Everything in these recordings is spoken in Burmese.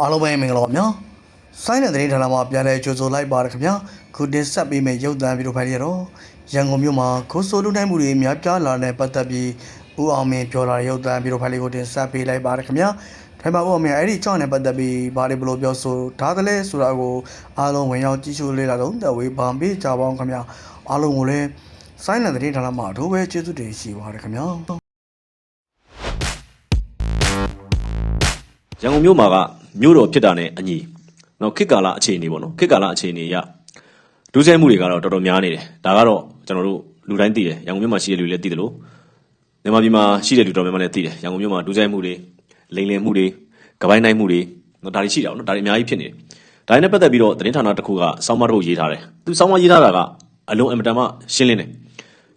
အားလုံးပဲမင်္ဂလာပါခင်ဗျာဆိုင်းတဲ့သတင်းဌာနမှာပြန်လည်ကြိုဆိုလိုက်ပါရခင်ဗျာခုတင်ဆက်ပေးမယ့်ရုပ်သံဗီဒီယိုဖိုင်တွေတော့ရန်ကုန်မြို့မှာခိုးဆိုးလူနိုင်မှုတွေများပြားလာတဲ့ပတ်သက်ပြီးဦးအောင်မင်းပြောလာတဲ့ရုပ်သံဗီဒီယိုဖိုင်လေးကိုတင်ဆက်ပေးလိုက်ပါရခင်ဗျာထိုင်ပါဦးအောင်မင်းအဲ့ဒီကြောင့်နဲ့ပတ်သက်ပြီးဘာတွေဘလို့ပြောဆိုထားသလဲဆိုတာကိုအားလုံးဝင်ရောက်ကြည့်ရှုလေ့လာတော့တဝေးဗံပေးကြပါအောင်ခင်ဗျာအားလုံးကိုလည်းဆိုင်းတဲ့သတင်းဌာနမှာအထူးပဲကျေးဇူးတင်ရှိပါရခင်ဗျာရန်ကုန်မြို့မှာက မြို့တော်ဖြစ်တာနဲ့အညီနော်ခေတ်ကာလအခြေအနေပေါ့နော်ခေတ်ကာလအခြေအနေအရဒုစရိုက်မှုတွေကတော့တော်တော်များနေတယ်ဒါကတော့ကျွန်တော်တို့လူတိုင်းသိတယ်ရန်ကုန်မြို့မှာရှိတဲ့လူတွေလည်းသိတယ်လို့မြန်မာပြည်မှာရှိတဲ့လူတော်များများလည်းသိတယ်ရန်ကုန်မြို့မှာဒုစရိုက်မှုတွေလိမ်လည်မှုတွေကပိုင်းနိုင်မှုတွေနော်ဒါတွေရှိတာပေါ့နော်ဒါတွေအများကြီးဖြစ်နေတယ်ဒါနဲ့ပတ်သက်ပြီးတော့သတင်းဌာနတစ်ခုကစောင်းမတစ်ခုရေးထားတယ်သူစောင်းမရေးထားတာကအလုံးအင်မတန်မှရှင်းလင်းတယ်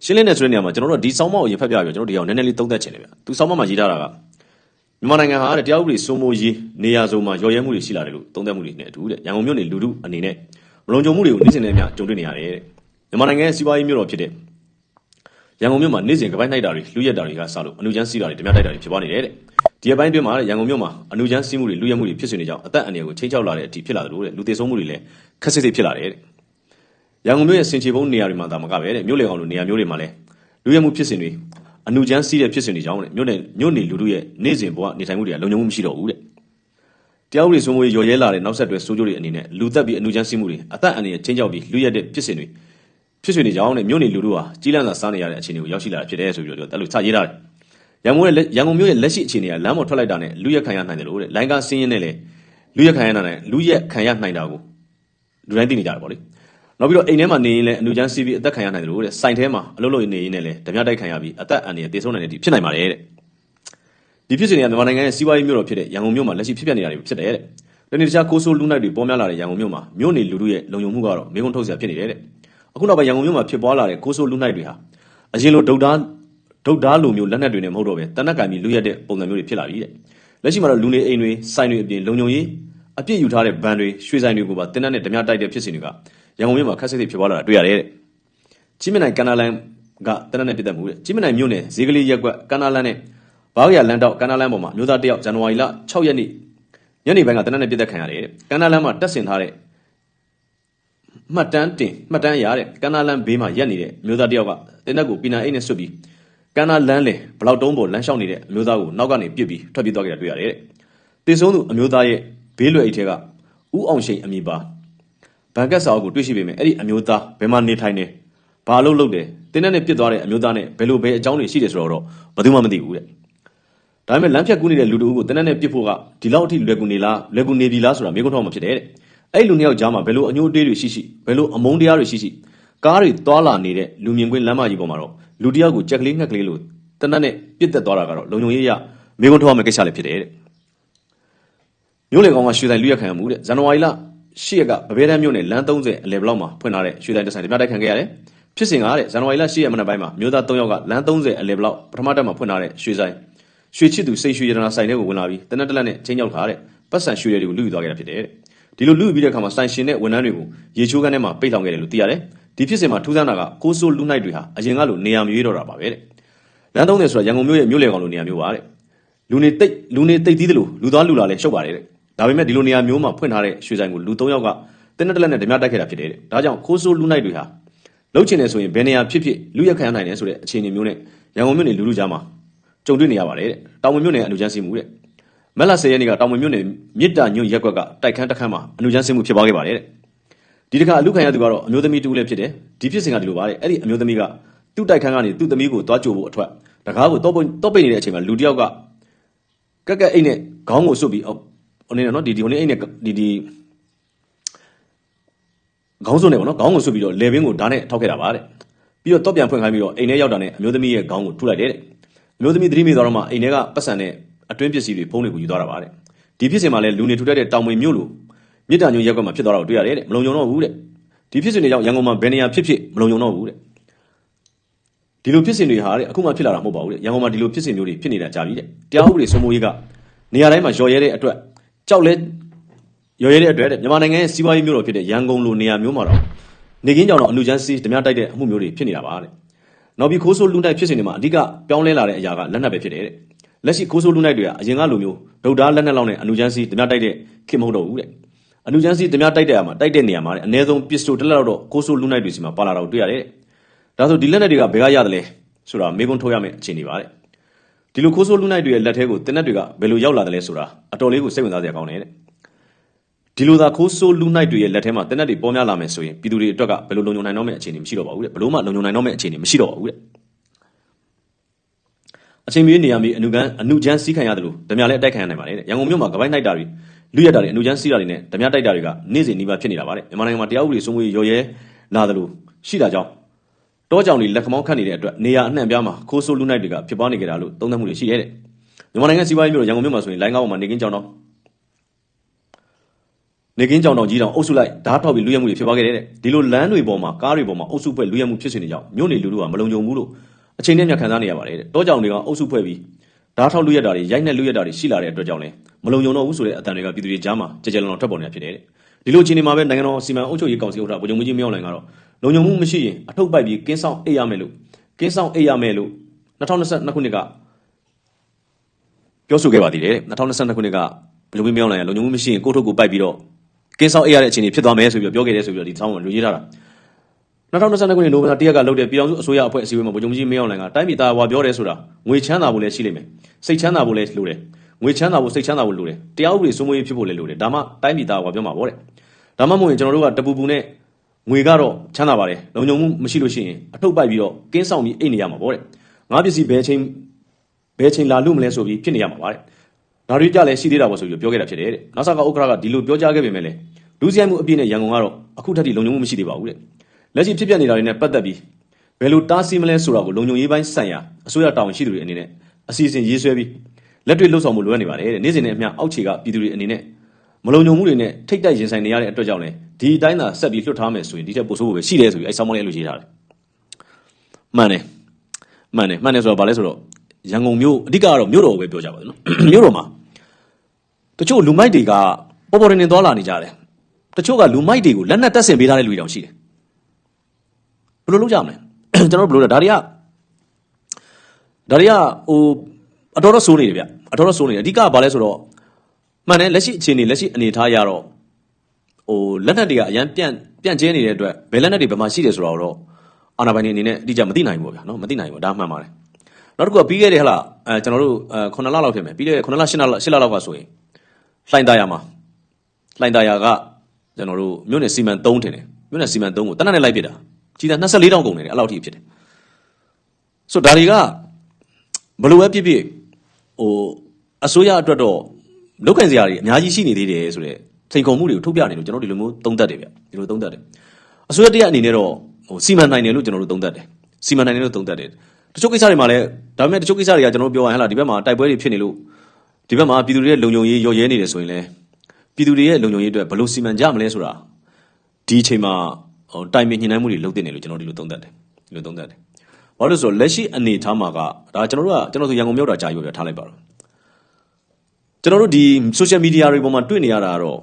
ရှင်းလင်းတဲ့ဆိုတဲ့နေရာမှာကျွန်တော်တို့ကဒီစောင်းမကိုရင်ဖတ်ပြပြီးတော့ကျွန်တော်တို့ဒီအောင်နည်းနည်းလေးသုံးသပ်ချင်တယ်ဗျသူစောင်းမမှာရေးထားတာက မြန်မာနိုင်ငံဟာတဲ့တရားဥပဒေစိုးမိုးရေးနေရာစုံမှာရော်ရဲမှုတွေရှိလာတယ်လို့သုံးသပ်မှုတွေနဲ့အတူတဲ့ရန်ကုန်မြို့နယ်လူထုအနေနဲ့မလုံခြုံမှုတွေကိုနေ့စဉ်နဲ့အမျှကြုံတွေ့နေရတယ်တဲ့မြန်မာနိုင်ငံရဲ့စီးပွားရေးမြို့တော်ဖြစ်တဲ့ရန်ကုန်မြို့မှာနေ့စဉ်ကပိုင်းနှိုက်တာတွေလူရက်တာတွေကစလို့အနုချမ်းစီးတာတွေဓမြတိုက်တာတွေဖြစ်ပွားနေတယ်တဲ့ဒီအပိုင်းတွင်းမှာတဲ့ရန်ကုန်မြို့မှာအနုချမ်းစီးမှုတွေလူရက်မှုတွေဖြစ်နေကြောင်းအသက်အန္တရာယ်ကိုချိန်ချောက်လာတဲ့အထိဖြစ်လာတယ်လို့တဲ့လူသေဆုံးမှုတွေလည်းခက်စစ်စစ်ဖြစ်လာတယ်တဲ့ရန်ကုန်မြို့ရဲ့စင်ချေဘုံနေရာတွေမှာဒါမကပဲတဲ့မြို့လေကောင်လိုနေရာမျိုးတွေမှာလည်းလူရက်မှုဖြစ်စဉ်တွေ အနုချမ်းစီးတဲ့ဖြစ်စဉ်တွေကြောင့်တဲ့မြို့နယ်မြို့နယ်လူထုရဲ့နေ့စဉ်ဘဝနေထိုင်မှုတွေကလုံခြုံမှုမရှိတော့ဘူးတဲ့တရားဥပဒေစိုးမိုးရေးရော်ရဲလာတဲ့နောက်ဆက်တွဲဆိုးကျိုးတွေအနေနဲ့လူသက်ပြီးအနုချမ်းစီးမှုတွေအသက်အန္တရာယ်ချင်းကြောက်ပြီးလူရက်တဲ့ဖြစ်စဉ်တွေဖြစ်စဉ်တွေကြောင့်နဲ့မြို့နေလူတို့ဟာကြီးလန့်စာစားနေရတဲ့အခြေအနေကိုရောက်ရှိလာတာဖြစ်တယ်ဆိုပြီးတော့အဲ့လိုစရေးထားတယ်။ရန်ကုန်ရဲ့လက်ရန်ကုန်မြို့ရဲ့လက်ရှိအခြေအနေကလမ်းပေါ်ထွက်လိုက်တာနဲ့လူရက်ခံရနိုင်တယ်လို့တဲ့လိုင်းကားစင်းရင်းနဲ့လေလူရက်ခံရနိုင်တယ်လူရက်ခံရနိုင်တာကိုလူတိုင်းသိနေကြတယ်ပေါ့လေ။ နောက်ပြီးတော့အိမ်ထဲမှာနေရင်လည်းအနုချမ်းစီးပြီးအသက်ခံရနိုင်တယ်လို့တဲ့စိုင်ထဲမှာအလုပ်လုပ်နေရင်လည်းဓမြတိုက်ခံရပြီးအသက်အန္တရာယ်သေဆုံးနိုင်တဲ့ဒီဖြစ်နိုင်ပါတယ်တဲ့။ဒီဖြစ်စဉ်တွေကမြန်မာနိုင်ငံရဲ့စီးပွားရေးမြို့တော်ဖြစ်တဲ့ရန်ကုန်မြို့မှာလက်ရှိဖြစ်ပျက်နေတာတွေဖြစ်တယ်တဲ့။တနေ့တခြားကိုးဆိုးလူနိုင်တွေပေါ်များလာတဲ့ရန်ကုန်မြို့မှာမြို့နေလူထုရဲ့လုံခြုံမှုကတော့မေးခွန်းထုတ်စရာဖြစ်နေတယ်တဲ့။အခုနောက်ပိုင်းရန်ကုန်မြို့မှာဖြစ်ပွားလာတဲ့ကိုးဆိုးလူနိုင်တွေဟာအရင်လိုဒုတ်သားဒုတ်သားလိုမျိုးလက်နက်တွေနဲ့မဟုတ်တော့ပဲတနက်ကင်ပြီးလူရက်တဲ့ပုံစံမျိုးတွေဖြစ်လာပြီတဲ့။လက်ရှိမှာတော့လူနေအိမ်တွေစိုင်တွေအပြင်လုံခြုံရေးအပြည့်ယူထားတဲ့ဘဏ်တွေရွှေဆိုင်တွေကိုပါတင်းနဲ့ဓမြတိုက်တဲ့ဖြစ်စဉ်တွေက ရန်ကုန်မြို့မှာခက်ဆစ်ဆစ်ဖြစ်ပွားလာတာတွေ့ရတယ်တဲ့။ချင်းမနိုင်ကန်နာလန်ကတနက်နဲ့ပြတ်သက်မှုတဲ့ချင်းမနိုင်မြို့နယ်ဈေးကလေးရက်ကွက်ကန်နာလန်နဲ့ဘားရလန်တော့ကန်နာလန်ပေါ်မှာအမျိုးသားတစ်ယောက်ဇန်နဝါရီလ6ရက်နေ့ညနေပိုင်းကတနက်နဲ့ပြတ်သက်ခံရတယ်တဲ့ကန်နာလန်မှာတက်ဆင်ထားတဲ့မှတ်တမ်းတင်မှတ်တမ်းရတဲ့ကန်နာလန်ဘေးမှာရက်နေတဲ့အမျိုးသားတစ်ယောက်ကတင်းတက်ကိုပီနာအိတ်နဲ့ဆွတ်ပြီးကန်နာလန်လေဘလောက်တုံးပေါ်လမ်းလျှောက်နေတဲ့အမျိုးသားကိုနောက်ကနေပြစ်ပြီးထွက်ပြေးသွားခဲ့တာတွေ့ရတယ်တဲ့တေဆုံးသူအမျိုးသားရဲ့ဘေးလွယ်အိတ်ထဲကဥအောင်ရှိန်အမည်ပါ ဘန်ကတ်စာအုပ်ကိုတွေ့ရှိပေမဲ့အဲ့ဒီအမျိုးသားဘယ်မှာနေထိုင်နေဘာလို့လုပ်တယ်တင်းနဲ့ပြစ်သွားတဲ့အမျိုးသားနဲ့ဘယ်လိုဘယ်အကြောင်းတွေရှိတယ်ဆိုတော့ဘယ်သူမှမသိဘူးတဲ့ဒါပေမဲ့လမ်းဖြတ်ကူးနေတဲ့လူတအုပ်ကိုတင်းနဲ့ပြစ်ဖို့ကဒီလောက်အထိလွယ်ကူနေလားလွယ်ကူနေပြီလားဆိုတာမေးခွန်းထုတ်မှဖြစ်တယ်တဲ့အဲ့ဒီလူနှစ်ယောက်ကြားမှာဘယ်လိုအညှိုးအတေးတွေရှိရှိဘယ်လိုအမုန်းတရားတွေရှိရှိကားတွေသွာလာနေတဲ့လူမြင်ကွင်းလမ်းမကြီးပေါ်မှာတော့လူတစ်ယောက်ကိုကြက်ကလေးငှက်ကလေးလို့တနက်နဲ့ပြစ်တက်သွားတာကတော့လုံုံရေးရမေးခွန်းထုတ်ရမယ့်ကိစ္စလည်းဖြစ်တယ်တဲ့မြို့လေကောင်ကရွှေဆိုင်လူရက်ခံရမှုတဲ့ဇန်နဝါရီလ10 ရက်ကဗဘဲတန်းမြို့နယ်လမ်း30အလယ်ဘလောက်မှာဖွင့်ထားတဲ့ရွှေဆိုင်တစ်ဆိုင်ဓမြတိုက်ခံခဲ့ရတယ်ဖြစ်စဉ်ကတဲ့ဇန်နဝါရီလ10ရက်မနက်ပိုင်းမှာမြို့သား3ယောက်ကလမ်း30အလယ်ဘလောက်ပထမတက်မှာဖွင့်ထားတဲ့ရွှေဆိုင်ရွှေချစ်သူစိတ်ရွှေရတနာဆိုင်ထဲကိုဝင်လာပြီးတနက်တလက်နဲ့ချင်းရောက်ထားတဲ့ပတ်စံရွှေတွေကိုလူယူသွားခဲ့တာဖြစ်တယ်တဲ့ဒီလိုလူယူပြီးတဲ့အခါမှာဆိုင်ရှင်တဲ့ဝန်ထမ်းတွေကိုရေချိုးကန်းထဲမှာပိတ်လောင်ခဲ့တယ်လို့သိရတယ်ဒီဖြစ်စဉ်မှာထူးဆန်းတာကကိုးဆိုးလူနိုင်တွေဟာအရင်ကလိုနေရာမရွေးတော့တာပါပဲတဲ့လမ်း30ဆိုတာရန်ကုန်မြို့ရဲ့မြို့လေကောင်လိုနေရာမျိုးပါတဲ့လူနေတိတ်လူနေတိတ်သီးတယ်လို့လူသားလူလာလဲရှုပ်ပါတယ်တဲ့ ဒါပေမဲ့ဒီလိုနေရာမျိုးမှာဖွင့်ထားတဲ့ရွှေဆိုင်ကိုလူ၃ယောက်ကတင်းနဲ့တလက်နဲ့ဓမြတိုက်ခဲ့တာဖြစ်တယ်တဲ့ဒါကြောင့်ခိုးဆိုးလူနိုင်တွေဟာလှုပ်ချင်တယ်ဆိုရင်ဘယ်နေရာဖြစ်ဖြစ်လူရက်ခံရနိုင်တယ်ဆိုတဲ့အခြေအနေမျိုးနဲ့ရန်ကုန်မြို့နယ်လူလူကြားမှာကြုံတွေ့နေရပါတယ်တဲ့တောင်ဝင်မြို့နယ်အလူချမ်းစီမှုတဲ့မက်လာ10ရက်နေ့ကတောင်ဝင်မြို့နယ်မြစ်တာညွန့်ရက်ကွက်ကတိုက်ခန်းတစ်ခန်းမှာအလူချမ်းစီမှုဖြစ်ပွားခဲ့ပါတယ်တဲ့ဒီတစ်ခါအလူခံရသူကတော့အမျိုးသမီးတူလည်းဖြစ်တယ်ဒီဖြစ်စဉ်ကဒီလိုပါတဲ့အဲ့ဒီအမျိုးသမီးကသူ့တိုက်ခန်းကနေသူ့သမီးကိုသွားကြိုဖို့အထွက်တကားကိုတော့ပိတ်တော့ပိတ်နေတဲ့အချိန်မှာလူတစ်ယောက်ကကက်ကက်အိတ်နဲ့ခေါင်းကိုစွပ်ပြီးအော် ဟိုနေနော်ဒီဒီဟိုနေအိတ်နဲ့ဒီဒီခေါင်းစွပ်နေပေါ့နော်ခေါင်းကိုစွပ်ပြီးတော့လေဘင်းကိုဓာတ်နဲ့ထောက်ခဲ့တာပါတဲ့ပြီးတော့တော့ပြန်ဖွင့်ခိုင်းပြီးတော့အိမ်ထဲရောက်တာနဲ့အမျိုးသမီးရဲ့ခေါင်းကိုထုလိုက်တယ်တဲ့အမျိုးသမီးသတိမိသွားတော့မှအိမ်ထဲကပတ်စံနဲ့အတွင်းပစ္စည်းတွေဖုံးတွေကိုယူသွားတာပါတဲ့ဒီဖြစ်စဉ်မှာလည်းလူနေထူထပ်တဲ့တောင်ဝင်မြို့လိုမြစ်တာညိုရက်ကွက်မှာဖြစ်သွားတာကိုတွေ့ရတယ်တဲ့မလုံုံတော့ဘူးတဲ့ဒီဖြစ်စဉ်တွေကြောင့်ရန်ကုန်မှာဘယ်နေရာဖြစ်ဖြစ်မလုံုံတော့ဘူးတဲ့ဒီလိုဖြစ်စဉ်တွေဟာတဲ့အခုမှဖြစ်လာတာမဟုတ်ပါဘူးတဲ့ရန်ကုန်မှာဒီလိုဖြစ်စဉ်မျိုးတွေဖြစ်နေတာကြာပြီတဲ့တရားဥပဒေစိုးမိုးရေးကနေရာတိုင်းမှာရော်ရဲတဲ့အတွက် ကြောက်လဲရော်ရဲတဲ့အတွက်တဲ့မြန်မာနိုင်ငံရဲ့စီးပွားရေးမျိုးတော်ဖြစ်တဲ့ရန်ကုန်လိုနေရာမျိုးမှာတော့နေကင်းကြောင်တော့အနုချမ်းစီးဓမြတိုက်တဲ့အမှုမျိုးတွေဖြစ်နေတာပါတဲ့နောက်ပြီးခိုးဆိုးလူတိုက်ဖြစ်စဉ်တွေမှာအဓိကပြောင်းလဲလာတဲ့အရာကလက်နက်ပဲဖြစ်တယ်တဲ့လက်ရှိခိုးဆိုးလူနိုင်တွေကအရင်ကလိုမျိုးဒုတ်သားလက်နဲ့လောက်နဲ့အနုချမ်းစီဓမြတိုက်တဲ့ခင်မဟုတ်တော့ဘူးတဲ့အနုချမ်းစီဓမြတိုက်တဲ့အမှာတိုက်တဲ့နေရာမှာအနည်းဆုံးပစ္စတိုတစ်လက်တော့ခိုးဆိုးလူနိုင်တွေစီမှာပါလာတာကိုတွေ့ရတယ်တဲ့ဒါဆိုဒီလက်နဲ့တွေကဘယ်ကရတယ်လဲဆိုတာမေးခွန်းထုတ်ရမယ့်အခြေအနေပါတဲ့ ဒီလိုခိုးဆိုးလူနိုင်တွေရဲ့လက်ထဲကိုတင်တဲ့တွေကဘယ်လိုရောက်လာတယ်လဲဆိုတာအတော်လေးကိုစိတ်ဝင်စားစရာကောင်းတယ်တဲ့ဒီလိုသာခိုးဆိုးလူနိုင်တွေရဲ့လက်ထဲမှာတင်တဲ့တွေပေါ်များလာမယ်ဆိုရင်ပြည်သူတွေအတွက်ကဘယ်လိုလုံခြုံနိုင်တော့မယ့်အခြေအနေမရှိတော့ပါဘူးတဲ့ဘယ်လို့မှလုံခြုံနိုင်တော့မယ့်အခြေအနေမရှိတော့ပါဘူးတဲ့အချိန်မီနေရာမီအနုကန်အနုချမ်းစီးခံရတယ်လို့ဓမြလည်းအတိုက်ခံရနိုင်ပါတယ်တဲ့ရန်ကုန်မြို့မှာကပိုင်းနိုင်တာတွေလူရက်တာတွေအနုချမ်းစီးတာတွေနဲ့ဓမြတိုက်တာတွေကနေ့စဉ်နှီးပါဖြစ်နေတာပါတဲ့မြန်မာနိုင်ငံမှာတရားဥပဒေစိုးမိုးရေးရော်ရဲလာတယ်လို့ရှိတာကြောင့် တောကြောင်တွေလက်ခမောင်းခတ်နေတဲ့အတွက်နေရာအနှံ့ပြားမှာခိုးဆိုးလူနိုင်တွေကဖြစ်ပွားနေကြတာလို့သုံးသပ်မှုတွေရှိရဲတဲ့မြန်မာနိုင်ငံစီးပွားရေးမြို့ရန်ကုန်မြို့မှာဆိုရင်လိုင်းကားပေါ်မှာနေကင်းကြောင်တော့နေကင်းကြောင်တောင်ကြီးတောင်အုပ်စုလိုက်ဓာတ်ထောက်ပြီးလူရဲမှုတွေဖြစ်ပွားခဲ့တဲ့ဒီလိုလမ်းတွေပေါ်မှာကားတွေပေါ်မှာအုပ်စုဖွဲ့လူရဲမှုဖြစ်နေကြအောင်မြို့နေလူလူကမလုံခြုံဘူးလို့အချိန်နဲ့မြခံစားနေရပါတယ်တဲ့တောကြောင်တွေကအုပ်စုဖွဲ့ပြီးဓာတ်ထောက်လူရက်တာတွေရိုက်နှက်လူရက်တာတွေရှိလာတဲ့အတွက်ကြောင့်လည်းမလုံခြုံတော့ဘူးဆိုတဲ့အတန်တွေကပြည်သူတွေကြားမှာကြကြလောင်လောင်ထွက်ပေါ်နေတာဖြစ်တယ်တဲ့ဒီလိုအခြေအနေမှာပဲနိုင်ငံတော်စီမံအုပ်ချုပ်ရေးကောင်စီဥက္ကဋ္ဌဗိုလ်ချုပ်မှုကြီးမြောက်လိုင်ကတော့ လုံခြုံမှုမရှိရင်အထုပ်ပိုက်ပြီးကင်းဆောင်အိတ်ရမယ်လို့ကင်းဆောင်အိတ်ရမယ်လို့2022ခုနှစ်ကပြောဆိုခဲ့ပါသေးတယ်2022ခုနှစ်ကဗိုလ်ချုပ်မှုမြောက်လိုင်ကလုံခြုံမှုမရှိရင်ကိုယ့်ထုတ်ကိုပိုက်ပြီးတော့ကင်းဆောင်အိတ်ရတဲ့အခြေအနေဖြစ်သွားမယ်ဆိုပြီးပြောခဲ့တယ်ဆိုပြီးတော့ဒီဆောင်းကိုလူရေးထားတာ2022ခုနှစ်နိုဝင်ဘာ1ရက်ကလုပ်တဲ့ပြည်အောင်စုအစိုးရအဖွဲ့အစည်းအဝေးမှာဗိုလ်ချုပ်မှုကြီးမင်းအောင်လှိုင်ကတိုင်းပြည်သားဝါပြောတယ်ဆိုတာငွေချမ်းသာဖို့လည်းရှိလိမ့်မယ်စိတ်ချမ်းသာဖို့လည်းလိုတယ်ငွေချမ်းသာဖို့စိတ်ချမ်းသာဖို့လိုတယ်တရားဥပဒေစိုးမိုးရေးဖြစ်ဖို့လည်းလိုတယ်ဒါမှတိုင်းပြည်သားဝါပြောမှာပေါ့တဲ့ဒါမှမဟုတ်ရင်ကျွန်တော်တို့ကတပူပူနဲ့ ငွေကတော့ချမ်းသာပါတယ်လုံခြုံမှုမရှိလို့ရှိရင်အထုပ်ပိုက်ပြီးတော့ကင်းဆောင်ပြီးအိတ်နေရမှာပေါ့တဲ့ငါပစ္စည်းဘယ်ချိန်ဘယ်ချိန်လာလို့မလဲဆိုပြီးဖြစ်နေရမှာပါတဲ့ဒါတွေကြလည်းရှိသေးတာပေါ့ဆိုပြီးပြောခဲ့တာဖြစ်တယ်တဲ့နာဆာကဥက္ကရာကဒီလိုပြောကြားခဲ့ပေမဲ့လည်းလူစရိုက်မှုအပြည့်နဲ့ရန်ကုန်ကတော့အခုထက်ထိလုံခြုံမှုမရှိသေးပါဘူးတဲ့လက်ရှိဖြစ်ပျက်နေတာတွေနဲ့ပတ်သက်ပြီးဘယ်လိုတားဆီးမလဲဆိုတာကိုလုံခြုံရေးပိုင်းဆိုင်ရာအစိုးရတာဝန်ရှိသူတွေအနေနဲ့အစီအစဉ်ရေးဆွဲပြီးလက်တွေ့လှုပ်ဆောင်မှုလိုအပ်နေပါတယ်တဲ့နေ့စဉ်နဲ့အမျှအောက်ခြေကပြည်သူတွေအနေနဲ့ မလုံခြုံမှုတွေနဲ့ထိတ်တိုက်ရင်ဆိုင်နေရတဲ့အတွက်ကြောင့်လည်းဒီအတိုင်းသာဆက်ပြီးလွတ်ထားမယ်ဆိုရင်ဒီထက်ပိုဆိုးဖို့ပဲရှိတယ်ဆိုပြီးအဲဆောင်းမလေးအဲ့လိုရေးထားတယ်မှန်တယ်မှန်တယ်မှန်တယ်ဆိုတော့ဗာလဲဆိုတော့ရန်ကုန်မြို့အဓိကကတော့မြို့တော်ကိုပဲပြောကြပါဦးနော်မြို့တော်မှာတချို့လူမိုက်တွေကပေါ်ပေါ်တင်တင်သွားလာနေကြတယ်တချို့ကလူမိုက်တွေကိုလက်နက်တက်ဆင်ပေးထားတဲ့လူတွေတောင်ရှိတယ်ဘယ်လိုလုပ်ကြမလဲကျွန်တော်တို့ဘယ်လိုလဲဒါတွေကဒါတွေကဟိုအတော်တော့စိုးနေတယ်ဗျအတော်တော့စိုးနေတယ်အဓိကကဘာလဲဆိုတော့ မှန်တယ်လက်ရှိအခြေအနေလက်ရှိအနေထားရတော့ဟိုလက်နက်တွေကအရန်ပြန့်ပြန့်ကျဲနေတဲ့အတွက်ဘယ်လက်နက်တွေဘယ်မှာရှိတယ်ဆိုတော့အာဏာပိုင်တွေအနေနဲ့အတိအကျမသိနိုင်ဘူးဗျာနော်မသိနိုင်ဘူးဒါမှန်ပါတယ်နောက်တစ်ခုကပြီးခဲ့တဲ့ဟလာအဲကျွန်တော်တို့အဲ9လလောက်ဖြစ်မယ်ပြီးခဲ့တဲ့9လ10လ10လလောက်ကဆိုရင်လှိုင်သားရမှာလှိုင်သားရကကျွန်တော်တို့မြို့နယ်စီမံ3ထင်တယ်မြို့နယ်စီမံ3ကိုတနက်နဲ့လိုက်ပြစ်တာကြီးတာ24တောင်ကုန်နေတယ်အဲ့လောက်ထိဖြစ်တယ်ဆိုတော့ဒါတွေကဘလို့ပဲပြစ်ပြစ်ဟိုအစိုးရအတွက်တော့ လောက်ခံစရာတွေအများကြီးရှိနေသေးတယ်ဆိုတော့စိန်ခေါ်မှုတွေကိုထုတ်ပြနေလို့ကျွန်တော်ဒီလိုမျိုးသုံးသပ်တယ်ဗျဒီလိုသုံးသပ်တယ်အစိုးရတရားအနေနဲ့တော့ဟိုစီမံနိုင်တယ်လို့ကျွန်တော်တို့သုံးသပ်တယ်စီမံနိုင်တယ်လို့သုံးသပ်တယ်တချို့ကိစ္စတွေမှာလည်းဒါပေမဲ့တချို့ကိစ္စတွေကကျွန်တော်တို့ပြောရရင်ဟလာဒီဘက်မှာတိုက်ပွဲတွေဖြစ်နေလို့ဒီဘက်မှာပြည်သူတွေရဲ့လုံခြုံရေးရော်ရဲနေတယ်ဆိုရင်လည်းပြည်သူတွေရဲ့လုံခြုံရေးအတွက်ဘယ်လိုစီမံကြမလဲဆိုတာဒီအချိန်မှာဟိုတိုင်ပင်ညှိနှိုင်းမှုတွေလုပ်တင်တယ်လို့ကျွန်တော်ဒီလိုသုံးသပ်တယ်ဒီလိုသုံးသပ်တယ်ဘာလို့လဲဆိုတော့လက်ရှိအနေထားမှာကဒါကျွန်တော်တို့ကကျွန်တော်ဆိုရန်ကုန်မြို့တာကြာပြီပဲထားလိုက်ပါတော့ ကျွန်တော်တို့ဒီ social media တွေပေါ်မှာတွေ့နေရတာကတော့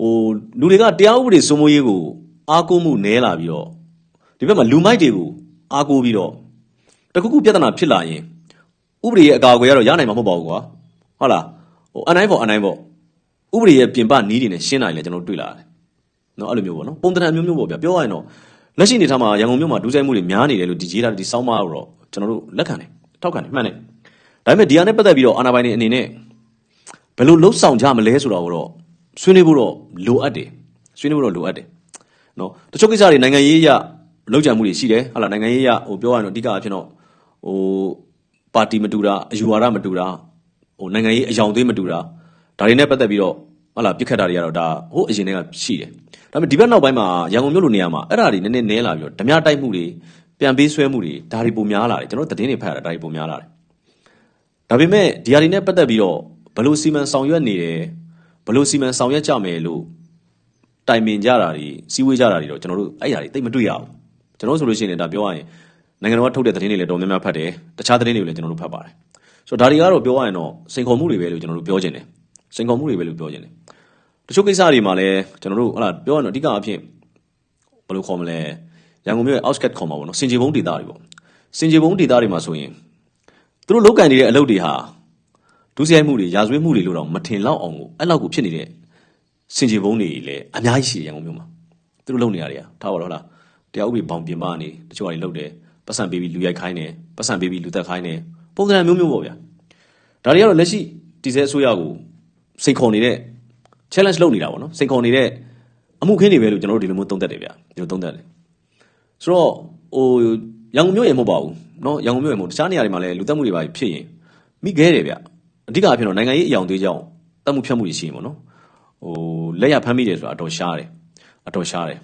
ဟိုလူတွေကတရားဥပဒေစိုးမိုးရေးကိုအားကိုးမှုနည်းလာပြီးတော့ဒီဘက်မှာလူမိုက်တွေကိုအားကိုးပြီးတော့တခုခုပြဿနာဖြစ်လာရင်ဥပဒေရဲ့အကာအကွယ်ကတော့ရနိုင်မှာမဟုတ်ပါဘူးကွာဟုတ်လားဟိုအနိုင်ဖို့အနိုင်ဖို့ဥပဒေရဲ့ပြင်ပနီးတွေနဲ့ရှင်းနိုင်လေကျွန်တော်တို့တွေ့လာတယ်နော်အဲ့လိုမျိုးပေါ့နော်ပုံသဏ္ဍာန်မျိုးမျိုးပေါ့ဗျာပြောရရင်တော့လက်ရှိအနေထားမှာရန်ကုန်မြို့မှာဒူးဆိုင်မှုတွေများနေတယ်လို့ဒီရေးတာဒီစောင်းမတော့ကျွန်တော်တို့လက်ခံတယ်ထောက်ခံတယ်မှန်တယ် ဒါပေမဲ့ဒီဟာနဲ့ပတ်သက်ပြီးတော့အာဏာပိုင်တွေအနေနဲ့ဘယ်လိုလှုပ်ဆောင်ကြမလဲဆိုတော့တော့ဆွေးနွေးဖို့တော့လိုအပ်တယ်ဆွေးနွေးဖို့တော့လိုအပ်တယ်နော်တချို့ကိစ္စတွေနိုင်ငံရေးအရလောက်ကြံမှုတွေရှိတယ်ဟာလာနိုင်ငံရေးအရဟိုပြောရရင်တော့အဓိကအဖြစ်တော့ဟိုပါတီမတူတာအယူဝါဒမတူတာဟိုနိုင်ငံရေးအယောင်သွေးမတူတာဒါတွေနဲ့ပတ်သက်ပြီးတော့ဟာလာပြစ်ခတ်တာတွေကတော့ဒါဟိုအရင်တည်းကရှိတယ်ဒါပေမဲ့ဒီဘက်နောက်ပိုင်းမှာရန်ကုန်မြို့လိုနေရာမှာအဲ့ဒါတွေနည်းနည်းနည်းလာပြီးတော့ဓမြတိုက်မှုတွေပြန်ပေးဆွဲမှုတွေဒါတွေပုံများလာတယ်ကျွန်တော်သတင်းတွေဖတ်ရတာဒါတွေပုံများလာတယ် ဒါပေမဲ့ဒီဟာတွေနဲ့ပတ်သက်ပြီးတော့ဘယ်လိုစီမံဆောင်ရွက်နေတယ်ဘယ်လိုစီမံဆောင်ရွက်ကြမယ်လို့တိုင်ပင်ကြတာတွေစီးဝေးကြတာတွေတော့ကျွန်တော်တို့အဲ့ဓာတွေတိတ်မတွေ့ရဘူးကျွန်တော်ဆိုလို့ရှိရင်ဒါပြောရရင်နိုင်ငံတော်ကထုတ်တဲ့သတင်းတွေလည်းတော်များများဖတ်တယ်တခြားသတင်းတွေကိုလည်းကျွန်တော်တို့ဖတ်ပါတယ်ဆိုတော့ဒါတွေကတော့ပြောရရင်တော့စိန်ခေါ်မှုတွေပဲလို့ကျွန်တော်တို့ပြောချင်တယ်စိန်ခေါ်မှုတွေပဲလို့ပြောချင်တယ်တချို့ကိစ္စတွေမှာလည်းကျွန်တော်တို့ဟလာပြောရရင်တော့အဓိကအဖြစ်ဘယ်လိုခေါ်မလဲရန်ကုန်မြို့ရဲ့ outskirt ခေါ်မှာပေါ့နော်စင်ကြေဘုံဒေသတွေပေါ့စင်ကြေဘုံဒေသတွေမှာဆိုရင် သူတို့လောက်ကန်နေတဲ့အလုပ်တွေဟာဒုစရိုက်မှုတွေရာဇဝတ်မှုတွေလို့တော့မထင်လောက်အောင်ကိုအဲ့လောက်ကိုဖြစ်နေတဲ့စင်ကြေဘုံတွေလည်းအများကြီးရှိတယ်ရန်ကုန်မြို့မှာသူတို့လုပ်နေရတယ်ထားပါတော့ဟုတ်လားတရားဥပဒေဘောင်ပြင်ပနေတချို့ဟာတွေလုပ်တယ်ပတ်စံပေးပြီးလူရိုက်ခိုင်းတယ်ပတ်စံပေးပြီးလူသက်ခိုင်းတယ်ပုံစံမျိုးမျိုးပေါ့ဗျာဒါတွေကတော့လက်ရှိတည်ဆဲအစိုးရကိုစိန်ခေါ်နေတဲ့ challenge လုပ်နေတာပေါ့နော်စိန်ခေါ်နေတဲ့အမှုခင်းတွေပဲလို့ကျွန်တော်တို့ဒီလိုမျိုးသုံးသပ်တယ်ဗျာဒီလိုသုံးသပ်တယ်ဆိုတော့ဟို ရန်ကုန်မြို့ရေမဟုတ်ပါဘူးเนาะရန်ကုန်မြို့ရေမဟုတ်တခြားနေရာတွေမှာလည်းလူသက်မှုတွေပါဖြစ်ရင်မိခဲတယ်ဗျအဓိကအဖြစ်တော့နိုင်ငံရေးအယောင်သွေးကြောင်းတတ်မှုဖြတ်မှုတွေရှိရင်ပေါ့နော်ဟိုလက်ရဖမ်းမိတယ်ဆိုတာအတော်ရှားတယ်အတော်ရှားတယ်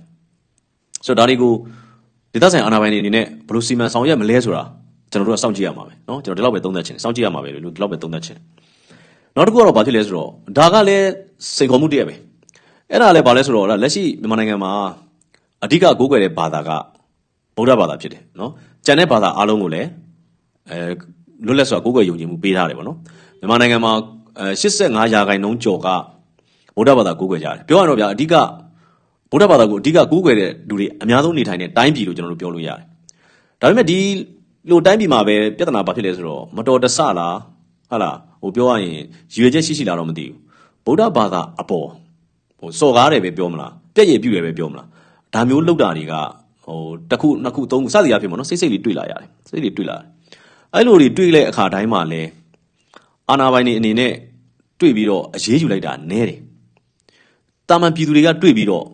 ဆိုတော့ဒါတွေကိုဒေသဆိုင်အာဏာပိုင်တွေအနေနဲ့ဘယ်လိုစီမံဆောင်ရွက်မလဲဆိုတာကျွန်တော်တို့ကစောင့်ကြည့်ရမှာပဲเนาะကျွန်တော်ဒီလောက်ပဲသုံးသပ်ချင်တယ်စောင့်ကြည့်ရမှာပဲလို့ဒီလောက်ပဲသုံးသပ်ချင်တယ်နောက်တစ်ခုကတော့ဘာဖြစ်လဲဆိုတော့ဒါကလည်းစိန်ခေါ်မှုတည်းပဲအဲ့ဒါလည်းဘာလဲဆိုတော့လက်ရှိမြန်မာနိုင်ငံမှာအဓိကကိုးကွယ်တဲ့ဘာသာက ဗုဒ္ဓဘာသာဖြစ်တယ်နော်ကျန်တဲ့ဘာသာအားလုံးကိုလည်းအဲလွတ်လပ်စွာကိုယ်ကိုယ်ယုံကြည်မှုပေးထားတယ်ပေါ့နော်မြန်မာနိုင်ငံမှာ85ရာခိုင်နှုန်းကျော်ကဗုဒ္ဓဘာသာကိုးကွယ်ကြတယ်ပြောရတော့ဗျာအဓိကဗုဒ္ဓဘာသာကိုအဓိကကိုးကွယ်တဲ့လူတွေအများဆုံးနေထိုင်တဲ့တိုင်းပြည်လို့ကျွန်တော်တို့ပြောလို့ရတယ်ဒါပေမဲ့ဒီလိုတိုင်းပြည်မှာပဲပြဿနာဘာဖြစ်လဲဆိုတော့မတော်တဆလားဟုတ်လားဟိုပြောရရင်ရွေချက်ရှိရှိလားတော့မသိဘူးဗုဒ္ဓဘာသာအပေါ်ဟိုစော်ကားတယ်ပဲပြောမလားပြည့်ရည်ပြုတယ်ပဲပြောမလားဒါမျိုးလောက်တာတွေက ဟိုတစ်ခုနှစ်ခုသုံးခုစသည်အဖြစ်ပေါ့နော်စိတ်စိတ်လေးတွေ့လာရတယ်စိတ်လေးတွေ့လာတယ်အဲ့လိုတွေတွေ့တဲ့အခါတိုင်းမှာလဲအာနာပိုင်တွေအနေနဲ့တွေ့ပြီးတော့အရေးယူလိုက်တာနဲတယ်တာမန်ပြည်သူတွေကတွေ့ပြီးတော့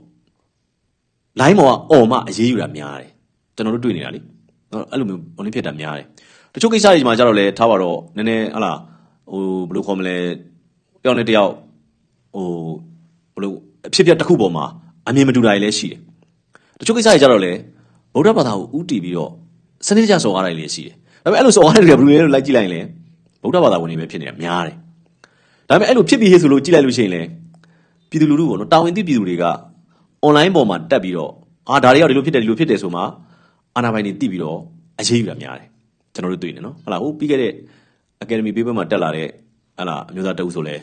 လိုင်းမော်ကအော်မှအရေးယူတာများတယ်ကျွန်တော်တို့တွေ့နေတာလေနော်အဲ့လိုမျိုးဘုံလေးဖြစ်တာများတယ်တချို့ကိစ္စတွေမှာကြတော့လဲထားပါတော့နည်းနည်းဟလာဟိုဘယ်လိုခေါ်မလဲတယောက်နဲ့တယောက်ဟိုဘယ်လိုအဖြစ်အပျက်တစ်ခုပေါ်မှာအမြင်မတူတာတွေလည်းရှိတယ်တ ချို့ကိစ္စတွေကြတော့လဲဗုဒ္ဓဘာသာကိုဥတီပြီးတော့စနစ်တကျစော်ကားလိုက်လည်းရှိတယ်ဒါပေမဲ့အဲ့လိုစော်ကားတဲ့တွေကဘယ်လိုလဲလို့လိုက်ကြည့်လိုက်ရင်လည်းဗုဒ္ဓဘာသာဝင်တွေပဲဖြစ်နေတာများတယ်ဒါပေမဲ့အဲ့လိုဖြစ်ပြီးဟေ့ဆိုလို့ကြည့်လိုက်လို့ရှိရင်လည်းပြည်သူလူထုပေါ့နော်တာဝန်သိပြည်သူတွေကအွန်လိုင်းပေါ်မှာတက်ပြီးတော့အာဒါတွေရောက်ဒီလိုဖြစ်တယ်ဒီလိုဖြစ်တယ်ဆိုမှအာနာပိုင်တွေသိပြီးတော့အရေးယူတာများတယ်ကျွန်တော်တို့တွေ့နေနော်ဟုတ်လားဟိုပြီးခဲ့တဲ့အကယ်ဒမီပေးပွဲမှာတက်လာတဲ့ဟလာအမျိုးသားတအုပ်ဆိုလဲ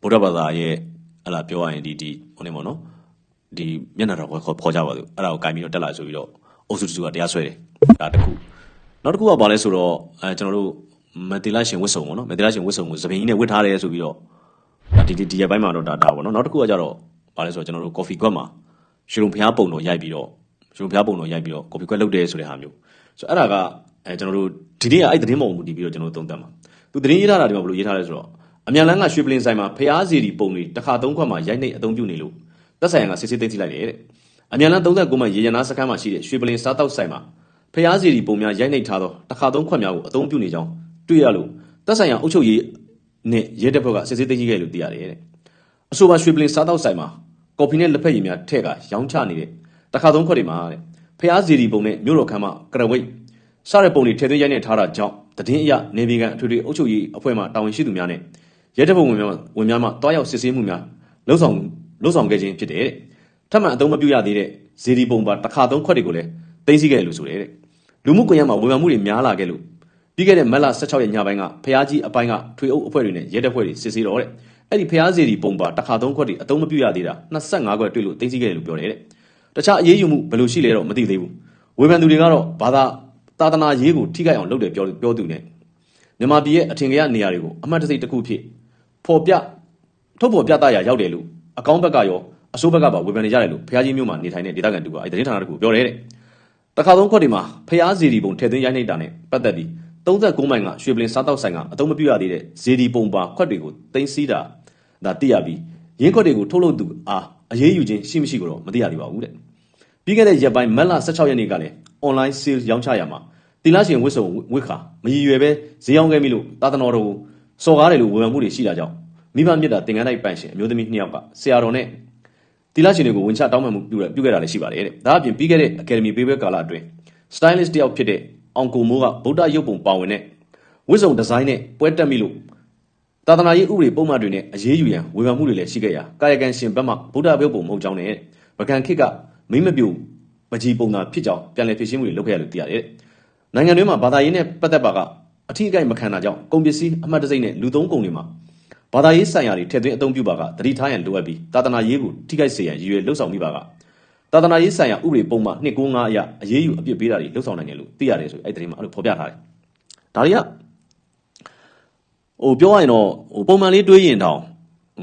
ဗုဒ္ဓဘာသာရဲ့ဟလာပြောရရင်ဒီဒီဟိုနေပေါ့နော် ဒီမျက်နှာတော်ခေါ်ခေါ်ကြပါသူအဲ့ဒါကိုကင်ပြီးတော့တက်လာဆိုပြီးတော့အုပ်စုတစုကတရားစွဲတယ်ဒါတစ်ခုနောက်တစ်ခုကဘာလဲဆိုတော့အဲကျွန်တော်တို့မတီလာရှင်ဝတ်စုံပေါ့နော်မတီလာရှင်ဝတ်စုံကိုသပင်ကြီးနဲ့ဝတ်ထားတယ်ဆိုပြီးတော့ဒါဒီဒီဒီရက်ပိုင်းမှာတော့ဒါဒါပေါ့နော်နောက်တစ်ခုကကြတော့ဘာလဲဆိုတော့ကျွန်တော်တို့ coffee ကွက်မှာရွှေလုံဖျားပုံတော်ရိုက်ပြီးတော့ရွှေလုံဖျားပုံတော်ရိုက်ပြီးတော့ coffee ကွက်လုပ်တယ်ဆိုတဲ့ဟာမျိုးဆိုတော့အဲ့ဒါကအဲကျွန်တော်တို့ဒီနေ့ကအဲ့သတင်းပုံမူတည်ပြီးတော့ကျွန်တော်တို့သုံးသပ်မှာသူသတင်းရေးထားတာဒီမှာဘယ်လိုရေးထားလဲဆိုတော့အမြန်လန်းကရွှေပလင်ဆိုင်မှာဖျားစီဒီပုံတွေတစ်ခါသုံးခွက်မှာရိုက်နှိပ်အသုံးပြုနေလို့ သက်ဆိုင်ရာကစစ်စစ်သိမ်းသိလိုက်တယ်တဲ့အမြန်လန်း39မှရေရနာစခန်းမှာရှိတဲ့ရွှေပလင်စားတောက်ဆိုင်မှာဖျားစီဒီပုံများရိုက်နှိပ်ထားသောတစ်ခါသုံးခွက်များကိုအသုံးပြုနေကြောင်းတွေ့ရလို့သက်ဆိုင်ရာအုပ်ချုပ်ရေးနဲ့ရဲတပ်ဖွဲ့ကစစ်စစ်သိမ်းခဲ့လို့သိရတယ်တဲ့အဆိုပါရွှေပလင်စားတောက်ဆိုင်မှာကော်ဖီနဲ့လက်ဖက်ရည်များထည့်ကရောင်းချနေတဲ့တစ်ခါသုံးခွက်တွေမှာတဲ့ဖျားစီဒီပုံနဲ့မြို့တော်ခမ်းမကရဝိတ်စတဲ့ပုံတွေထည့်သွင်းရိုက်နှိပ်ထားတာကြောင့်တည်င်းအရနေပြည်ကန်အထွေထွေအုပ်ချုပ်ရေးအဖွဲ့မှတာဝန်ရှိသူများနဲ့ရဲတပ်ဖွဲ့ဝင်များဝင်များမှတွားရောက်စစ်ဆေးမှုများလှုပ်ဆောင် လှုပ်ဆောင်ခဲ့ခြင်းဖြစ်တယ်တဲ့ထပ်မံအသုံးမပြုရသေးတဲ့ဇေဒီပုံပါတစ်ခါသုံးခွက်တွေကိုလည်းသိသိခဲ့လို့ဆိုတယ်တဲ့လူမှုကွန်ရက်မှာဝေဖန်မှုတွေများလာခဲ့လို့ပြီးခဲ့တဲ့မက်လ16ရက်ညပိုင်းကဖျားကြီးအပိုင်းကထွေအုပ်အဖွဲ့တွေနဲ့ရဲတပ်ဖွဲ့တွေစစ်ဆေးတော့တဲ့အဲ့ဒီဖျားဇေဒီပုံပါတစ်ခါသုံးခွက်တွေအသုံးမပြုရသေးတာ25ခွက်တွေ့လို့သိသိခဲ့တယ်လို့ပြောတယ်တဲ့တခြားအရေးယူမှုဘယ်လိုရှိလဲတော့မသိသေးဘူးဝေဖန်သူတွေကတော့ဘာသာသာသနာရေးကိုထိခိုက်အောင်လုပ်တယ်ပြောပြောသူနဲ့မြန်မာပြည်ရဲ့အထင်ကြီးနေရာတွေကိုအမှတ်တစိတစ်ခုဖြစ်ဖော်ပြထုတ်ဖော်ပြသရာရောက်တယ်လို့ အကောင့်ဘက်ကရောအစိုးဘက်ကပါဝေဖန်နေကြတယ်လို့ဖျားကြီးမျိုးမှာနေထိုင်တဲ့ဒေသခံတူကအဲသတင်းဌာနတခုပြောတယ်တဲ့တခါသုံးခွက်တွေမှာဖျားစီဒီပုံထည့်သွင်းရိုက်နှိပ်တာနဲ့ပတ်သက်ပြီး39မိုင်ကရွှေပလင်စားတောက်ဆိုင်ကအသုံးမပြုရသေးတဲ့ဇေဒီပုံပါခွက်တွေကိုတင်စီးတာဒါသိရပြီးရင်းခွက်တွေကိုထုတ်လုပ်သူအားအရေးယူခြင်းရှိမရှိကိုတော့မသိရသေးပါဘူးတဲ့ပြီးခဲ့တဲ့ရက်ပိုင်းမက်လ16ရက်နေ့ကလည်း online sales ရောင်းချရမှာတီလာရှင်ဝစ်စုံဝစ်ခါမရည်ရွယ်ပဲဈေးအောင်ခဲ့ပြီလို့သာသနာတော်ကိုစော်ကားတယ်လို့ဝေဖန်မှုတွေရှိတာကြောင့် မိဘမြတ်တာသင်္ကန်းတိုက်ပန့်ရှင်အမျိုးသမီးနှစ်ယောက်ကဆရာတော်နဲ့တီလာရှင်တွေကိုဝင်ချတောင်းပန်မှုပြုပြုခဲ့တာလည်းရှိပါတယ်တဲ့ဒါအပြင်ပြီးခဲ့တဲ့ Academy ပေးပွဲကာလအတွင်း stylist တယောက်ဖြစ်တဲ့အောင်ကိုမိုးကဗုဒ္ဓရုပ်ပုံပါဝင်တဲ့ဝစ်စုံဒီဇိုင်းနဲ့ပွဲတက်မိလို့သာသနာရေးဥပဒေပုံမှန်တွေနဲ့အရေးယူရန်ဝေဖန်မှုတွေလည်းရှိခဲ့ရာကာယကံရှင်ဘက်မှဗုဒ္ဓရုပ်ပုံမဟုတ်ကြောင်းနဲ့ဗကံခိကမိမပြူမကြီးပုံသာဖြစ်ကြောင်းပြန်လည်ဖြေရှင်းမှုတွေလုပ်ခဲ့ရလို့သိရတယ်နိုင်ငံတွင်းမှာဘာသာရေးနဲ့ပတ်သက်ပါကအထီးအကိုက်မခံတာကြောင့်ကုန်ပစ္စည်းအမှတ်တစိမ့်နဲ့လူသုံးကုန်တွေမှာ ဘာသာရေးဆိုင်ရာတွေထည့်သွင်းအသုံးပြုပါကတတိထားရန်လိုအပ်ပြီးသာသနာရေးကိုထိခိုက်စေရန်ရည်ရွယ်လှုပ်ဆောင်မိပါကသာသနာရေးဆိုင်ရာဥပဒေပုံမှန်295အရအရေးယူအပြစ်ပေးတာတွေလှုပ်ဆောင်နိုင်တယ်လို့သိရတယ်ဆိုအဲ့ဒီသတင်းမှာအဲ့လိုဖော်ပြထားတယ်ဒါတွေကဟိုပြောရရင်တော့ဟိုပုံမှန်လေးတွေးရင်တောင်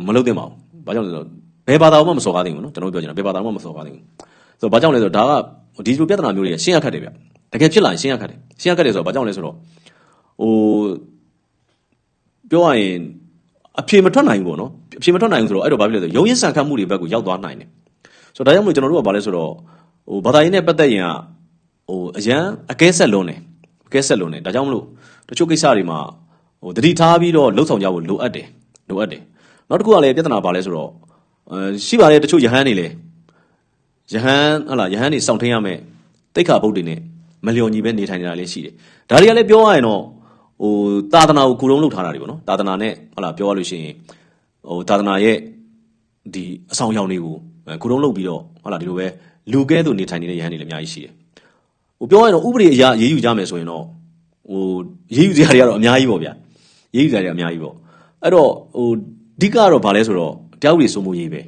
မလုပ်သင့်ပါဘူးဘာကြောင့်လဲဆိုတော့ဘယ်ဘာသာမှမစော်ကားသင့်ဘူးနော်ကျွန်တော်တို့ပြောချင်တာဘယ်ဘာသာမှမစော်ကားသင့်ဘူးဆိုတော့ဘာကြောင့်လဲဆိုတော့ဒါကဒီလိုပြဿနာမျိုးတွေရှင်းရခတ်တယ်ဗျတကယ်ဖြစ်လာရင်ရှင်းရခတ်တယ်ရှင်းရခတ်တယ်ဆိုတော့ဘာကြောင့်လဲဆိုတော့ဟိုပြောရရင် အဖြေမထွက်နိုင်ဘူးပေါ့နော်အဖြေမထွက်နိုင်ဘူးဆိုတော့အဲ့တော့ဘာဖြစ်လဲဆိုတော့ရုံရင်းဆန်ခတ်မှုတွေဘက်ကိုရောက်သွားနိုင်တယ်ဆိုတော့ဒါကြောင့်မို့ကျွန်တော်တို့ကဘာလဲဆိုတော့ဟိုဘာသာရေးနဲ့ပတ်သက်ရင်ကဟိုအရန်အကဲဆက်လွန်းတယ်အကဲဆက်လွန်းတယ်ဒါကြောင့်မလို့တချို့ကိစ္စတွေမှာဟိုတတိထားပြီးတော့လှုပ်ဆောင်ကြဖို့လိုအပ်တယ်လိုအပ်တယ်နောက်တစ်ခုကလည်းပြဿနာဘာလဲဆိုတော့အဲရှိပါတယ်တချို့ယဟန်တွေလည်းယဟန်ဟလာယဟန်တွေစောင့်ထင်းရမယ်တိတ်ခါဘုတ်တွေနဲ့မလျော်ညီပဲနေထိုင်နေတာလည်းရှိတယ်ဒါတွေကလည်းပြောရရင်တော့ ဟိုသာသနာကိုကုလုံးလုပ်ထားတာတွေပေါ့နော်သာသနာနဲ့ဟလာပြောရလို့ရှိရင်ဟိုသာသနာရဲ့ဒီအဆောင်ရောင်တွေကိုအဲကုလုံးလုပ်ပြီးတော့ဟလာဒီလိုပဲလူကဲသူနေထိုင်နေတဲ့ယဟန်တွေလည်းအများကြီးရှိတယ်ဟိုပြောရရင်တော့ဥပဒေအရရေးယူကြမယ်ဆိုရင်တော့ဟိုရေးယူစရာတွေကတော့အများကြီးပေါ့ဗျာရေးယူစရာတွေအများကြီးပေါ့အဲ့တော့ဟိုအဓိကကတော့ဘာလဲဆိုတော့တရားဥပဒေစိုးမိုးရေးပဲ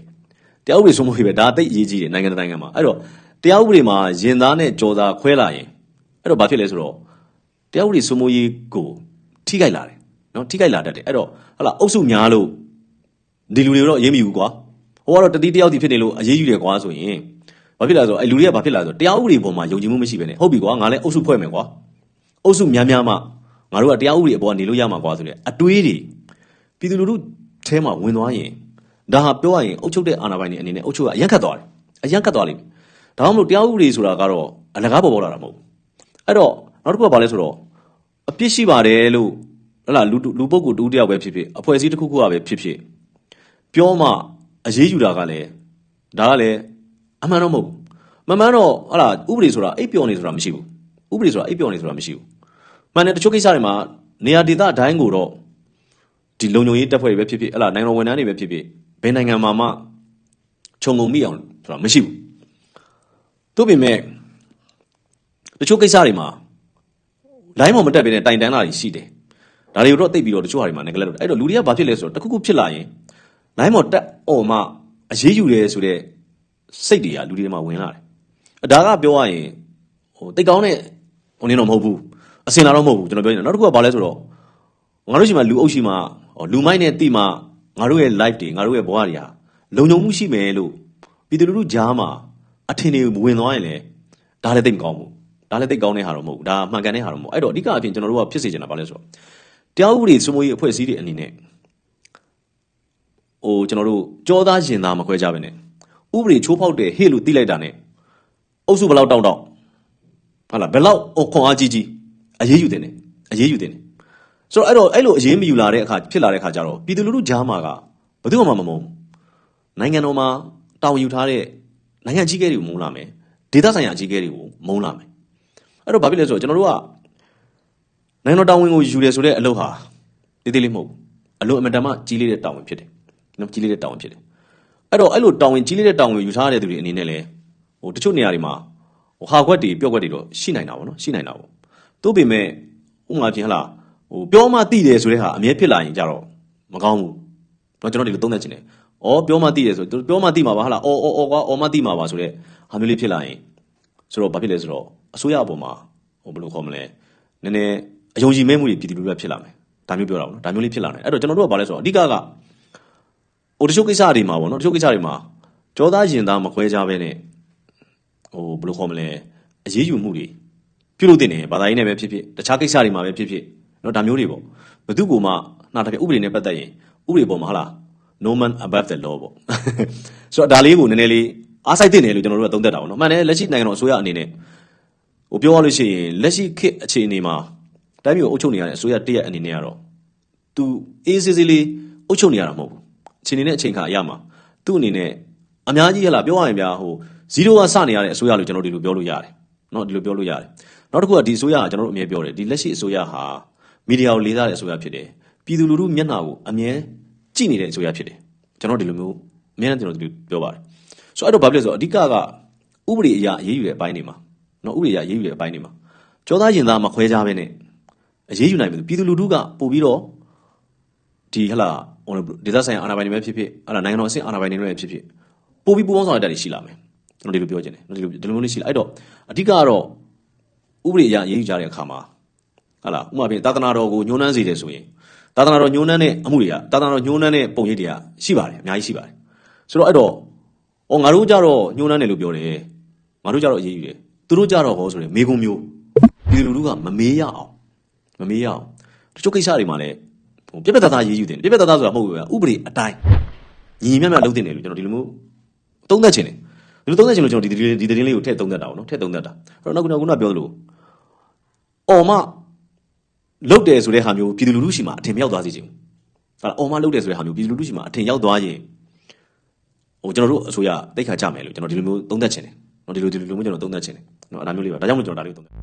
တရားဥပဒေစိုးမိုးရေးပဲဒါအသိအရေးကြီးတယ်နိုင်ငံတစ်နိုင်ငံမှာအဲ့တော့တရားဥပဒေမှာရင်သားနဲ့ကြော်သားခွဲလာရင်အဲ့တော့ဘာဖြစ်လဲဆိုတော့ တရားဥပဒေစိုးမိုးရေးကိုထိခိုက်လာတယ်နော်ထိခိုက်လာတတ်တယ်အဲ့တော့ဟလာအုပ်စုများလို့ဒီလူတွေတော့အရေးမယူဘူးကွာဟိုကတော့တတိတယောက်တည်းဖြစ်နေလို့အရေးယူတယ်ကွာဆိုရင်ဘာဖြစ်လာဆိုအဲ့လူတွေကဘာဖြစ်လာဆိုတရားဥပဒေပေါ်မှာယုံကြည်မှုမရှိပဲနဲ့ဟုတ်ပြီကွာငါလည်းအုပ်စုဖွဲ့မယ်ကွာအုပ်စုများများမှငါတို့ကတရားဥပဒေအပေါ်ကနေလို့ရမှာကွာဆိုတဲ့အတွေးတွေပြည်သူလူထုထဲမှာဝင်သွားရင်ဒါဟာပြောရရင်အုပ်ချုပ်တဲ့အာဏာပိုင်တွေအနေနဲ့အုပ်ချုပ်ကအရက်ခတ်သွားတယ်အရက်ခတ်သွားလိမ့်မယ်ဒါမှမဟုတ်တရားဥပဒေဆိုတာကတော့အလကားပေါ်ပေါ်လာတာမဟုတ်ဘူးအဲ့တော့ နောက်တစ်ခုကဘာလဲဆိုတော့အပြစ်ရှိပါတယ်လို့ဟလာလူလူပုဂ္ဂိုလ်တူတယောက်ပဲဖြစ်ဖြစ်အဖွဲ့အစည်းတစ်ခုခုကပဲဖြစ်ဖြစ်ပြောမှအရေးယူတာကလည်းဒါကလည်းအမှန်တော့မဟုတ်ဘူးမမှန်တော့ဟလာဥပဒေဆိုတာအိပ်ပျော်နေဆိုတာမရှိဘူးဥပဒေဆိုတာအိပ်ပျော်နေဆိုတာမရှိဘူးမှန်တယ်တချို့ကိစ္စတွေမှာနေရာဒေသအတိုင်းကိုတော့ဒီလုံခြုံရေးတပ်ဖွဲ့တွေပဲဖြစ်ဖြစ်ဟလာနိုင်ငံတော်ဝန်ထမ်းတွေပဲဖြစ်ဖြစ်ဘယ်နိုင်ငံမှာမှခြုံငုံမိအောင်ဆိုတာမရှိဘူးတို့ပေမဲ့တချို့ကိစ္စတွေမှာ လိုင်းပေါ်မတက်ဘဲနဲ့တိုင်တန်းလာတွေရှိတယ်ဒါတွေကိုတော့သိပ်ပြီးတော့တချို့ဟာတွေမှာ neglect လုပ်တယ်အဲ့တော့လူတွေကဘာဖြစ်လဲဆိုတော့တစ်ခုခုဖြစ်လာရင်လိုင်းပေါ်တက်អော်မှအရေးယူတယ်ဆိုတော့စိတ်တွေကလူတွေထဲမှာဝင်လာတယ်အဒါကပြောရရင်ဟိုတိတ်ကောင်းတဲ့ဟိုနေတော့မဟုတ်ဘူးအစင်လာတော့မဟုတ်ဘူးကျွန်တော်ပြောနေတာနောက်တစ်ခုကဘာလဲဆိုတော့ငါတို့ရှိမှလူအုပ်ရှိမှဟောလူမိုက်နဲ့တိမှငါတို့ရဲ့ live တွေငါတို့ရဲ့ဘဝတွေဟာလုံခြုံမှုရှိမယ်လို့ပြည်သူလူထုကြားမှာအထင်တွေဝင်သွားရင်လည်းဒါလည်းသိပ်မကောင်းဘူး ဒါလည်းသိပ်ကောင်းတဲ့ဟာတော့မဟုတ်ဘူးဒါမှန်ကန်တဲ့ဟာတော့မဟုတ်အဲ့တော့အဓိကအဖြစ်ကျွန်တော်တို့ကဖြစ်စေချင်တာဘာလဲဆိုတော့တရားဥပဒေစိုးမိုးရေးအဖွဲ့အစည်းတွေအနေနဲ့ဟိုကျွန်တော်တို့ကြောသားရင်သားမခွဲကြဘဲနဲ့ဥပဒေချိုးဖောက်တယ်ဟေ့လို့သိလိုက်တာနဲ့အုပ်စုဘယ်လောက်တောက်တောက်ဟုတ်လားဘယ်လောက်အခွန်အားကြီးကြီးအရေးယူတင်တယ်အရေးယူတင်တယ်ဆိုတော့အဲ့တော့အဲ့လိုအရေးမယူလာတဲ့အခါဖြစ်လာတဲ့အခါကျတော့ပြည်သူလူထုကြားမှာကဘယ်သူမှမမုန်းဘူးနိုင်ငံတော်မှာတာဝန်ယူထားတဲ့နိုင်ငံကြီးကဲတွေကိုမုန်းလာမယ်ဒေသဆိုင်ရာကြီးကဲတွေကိုမုန်းလာမယ် အဲ့တော့ဘာဖြစ်လဲဆိုတော့ကျွန်တော်တို့ကနိုင်ငံတော်တာဝန်ကိုယူတယ်ဆိုတဲ့အလုပ်ဟာတည်တည်လေးမဟုတ်ဘူးအလုပ်အမတန်မှကြီးလေးတဲ့တာဝန်ဖြစ်တယ်နော်ကြီးလေးတဲ့တာဝန်ဖြစ်တယ်အဲ့တော့အဲ့လိုတာဝန်ကြီးလေးတဲ့တာဝန်ကိုယူထားတဲ့သူတွေအနေနဲ့လည်းဟိုတချို့နေရာတွေမှာဟိုဟာခွက်တွေပြော့ခွက်တွေတော့ရှိနိုင်တာပေါ့နော်ရှိနိုင်တာပေါ့သို့ပေမဲ့ဥပမာပြင်ဟလာဟိုပြောမှသိတယ်ဆိုတဲ့ဟာအမြဲဖြစ်လာရင်ကြတော့မကောင်းဘူးတော့ကျွန်တော်ဒီလိုသုံးသပ်ချင်တယ်။အော်ပြောမှသိတယ်ဆိုသူပြောမှသိမှာပါဟလား။အော်အော်အော်ကွာအော်မှသိမှာပါဆိုတဲ့ဟာမျိုးလေးဖြစ်လာရင် ဆိုတော့ဘာဖြစ်လဲဆိုတော့အစိုးရအပေါ်မှာဟိုဘယ်လိုခေါ်မလဲနည်းနည်းအယုံကြည်မဲ့မှုတွေပြည်သူလူထုကဖြစ်လာမယ်ဒါမျိုးပြောတာပေါ့နော်ဒါမျိုးလေးဖြစ်လာတယ်အဲ့တော့ကျွန်တော်တို့ကဘာလဲဆိုတော့အဓိကကဟိုတချို့ကိစ္စတွေမှာပေါ့နော်တချို့ကိစ္စတွေမှာကြောသားရင်သားမခွဲကြဘဲနဲ့ဟိုဘယ်လိုခေါ်မလဲအရေးယူမှုတွေပြုလုပ်တင်တယ်ဘာသာရေးနဲ့ပဲဖြစ်ဖြစ်တခြားကိစ္စတွေမှာပဲဖြစ်ဖြစ်နော်ဒါမျိုးတွေပေါ့ဘယ်သူကမှနှာတစ်ပြဥပဒေနဲ့ပတ်သက်ရင်ဥပဒေပေါ်မှာဟလား no man above the law ပေါ့ဆိုတော့ဒါလေးကိုနည်းနည်းလေး အားစိုက်တင်တယ်လို့ကျွန်တော်တို့ကသုံးသပ်တာပေါ့နော်မှန်တယ်လက်ရှိနိုင်ငံတော်အစိုးရအနေနဲ့ဟိုပြောရလို့ရှိရင်လက်ရှိခေတ်အခြေအနေမှာတိုင်းပြည်ကိုအုပ်ချုပ်နေရတဲ့အစိုးရတရက်အနေနဲ့ကတော့သူအေးစေးစေးလေးအုပ်ချုပ်နေရတာမဟုတ်ဘူးအချိန်နေတဲ့အချိန်ခါအရမှာသူ့အနေနဲ့အများကြီးဟလာပြောရရင်ဗျာဟိုဇီရိုကစနေရတဲ့အစိုးရလို့ကျွန်တော်ဒီလိုပြောလို့ရတယ်နော်ဒီလိုပြောလို့ရတယ်နောက်တစ်ခုကဒီအစိုးရကကျွန်တော်တို့အမြဲပြောတယ်ဒီလက်ရှိအစိုးရဟာမီဒီယာကိုလေးစားတဲ့အစိုးရဖြစ်တယ်ပြည်သူလူထုမျက်နှာကိုအမြဲကြည့်နေတဲ့အစိုးရဖြစ်တယ်ကျွန်တော်ဒီလိုမျိုးအမြဲတမ်းကျွန်တော်ဒီလိုပြောပါတယ် ဆိုတော့အဲ့တော့ဘာဖြစ်လဲဆိုတော့အဓိကကဥပဒေအရာအရေးယူတဲ့အပိုင်းတွေမှာနော်ဥပဒေအရရေးယူတဲ့အပိုင်းတွေမှာကြောသားရင်သားမခွဲကြဘဲနဲ့အရေးယူနိုင်ပြီပြည်သူလူထုကပို့ပြီးတော့ဒီဟလာဟိုဒေသဆိုင်ရာအာဏာပိုင်တွေပဲဖြစ်ဖြစ်ဟလာနိုင်ငံတော်အဆင့်အာဏာပိုင်တွေပဲဖြစ်ဖြစ်ပို့ပြီးပူးပေါင်းဆောင်ရွက်တတ်တွေရှိလာမယ်ကျွန်တော်ဒီလိုပြောချင်တယ်ဒီလိုဒီလိုမျိုးလေးရှိလာအဲ့တော့အဓိကကတော့ဥပဒေအရရေးယူကြတဲ့အခါမှာဟလာဥပမာပြင်သာသနာတော်ကိုညှိုးနှမ်းစေတယ်ဆိုရင်သာသနာတော်ညှိုးနှမ်းတဲ့အမှုတွေကသာသနာတော်ညှိုးနှမ်းတဲ့ပုံရိပ်တွေကရှိပါတယ်အများကြီးရှိပါတယ်ဆိုတော့အဲ့တော့ ဩငါတို့ကြတော့ညှိုးနှမ်းတယ်လို့ပြောတယ်ငါတို့ကြတော့အရေးယူတယ်သူတို့ကြတော့ဟောဆိုရင်မေကုံမျိုးဒီလူလူကမမေးရအောင်မမေးရအောင်တချို့ကိစ္စတွေမှာလည်းဟိုပြက်ပြက်သားသားရေးယူတယ်ပြက်ပြက်သားသားဆိုတာမဟုတ်ဘူးဗျာဥပဒေအတိုင်းညီမြတ်မြတ်လုပ်တင်တယ်လို့ကျွန်တော်ဒီလိုမျိုးသုံးသပ်ချင်တယ်ဒီလိုသုံးသပ်ချင်လို့ကျွန်တော်ဒီဒီဒီသတင်းလေးကိုထည့်သုံးသပ်တာပေါ့နော်ထည့်သုံးသပ်တာအဲ့တော့နောက်ကတော့ခုနကပြောသလိုအော်မလုတ်တယ်ဆိုတဲ့ဟာမျိုးပြည်သူလူထုရှိမှအထင်မြောက်သွားစေချင်ဘူး။ဟာအော်မလုတ်တယ်ဆိုတဲ့ဟာမျိုးပြည်သူလူထုရှိမှအထင်ရောက်သွားရင် ဟိုကျွန်တော်တို့အစိုးရတိတ်ခါကြမယ်လို့ကျွန်တော်ဒီလိုမျိုးသုံးသပ်ချင်တယ်။နော်ဒီလိုဒီလိုမျိုးကျွန်တော်သုံးသပ်ချင်တယ်။နော်အဲ့ဒါမျိုးလေးပါ။ဒါကြောင့်မို့ကျွန်တော်ဒါလေးကိုသုံးသပ်